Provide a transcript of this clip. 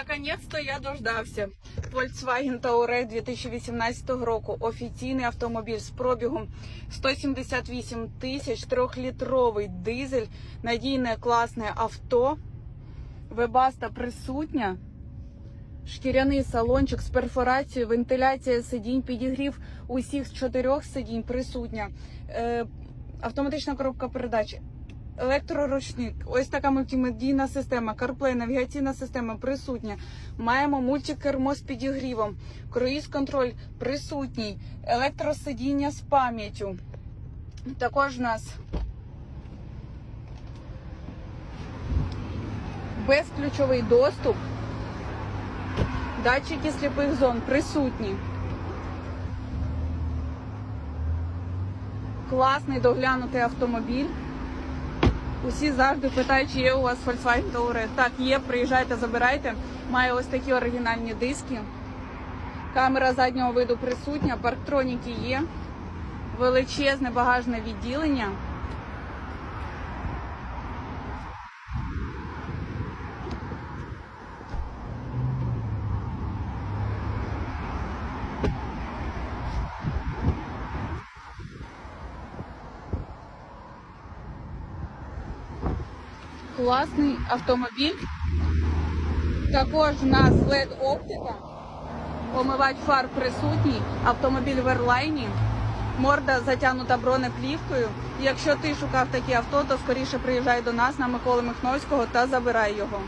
Наконець-то я дождався. Volkswagen Touareg 2018 року. Офіційний автомобіль з пробігом 178 тисяч, трьохлітровий дизель, надійне класне авто. Вебаста присутня. Шкіряний салончик з перфорацією, вентиляція сидінь, підігрів усіх чотирьох сидінь присутня. Е, автоматична коробка передач. Електроручник, ось така мультимедійна система, CarPlay, навігаційна система присутня. Маємо мультикермо з підігрівом, круїз-контроль присутній, електросидіння з пам'яттю. Також у нас безключовий доступ, датчики сліпих зон присутні. Класний доглянутий автомобіль. Усі завжди питають, чи є у вас Volkswagen Touareg. Так, є, приїжджайте, забирайте. Має ось такі оригінальні диски. Камера заднього виду присутня, парктроніки є. Величезне багажне відділення. Класний автомобіль. Також у нас LED оптика. Помивач фар присутній, автомобіль в ерлайні, морда затягнута бронеплівкою. Якщо ти шукав таке авто, то скоріше приїжджай до нас на Миколи Михновського та забирай його.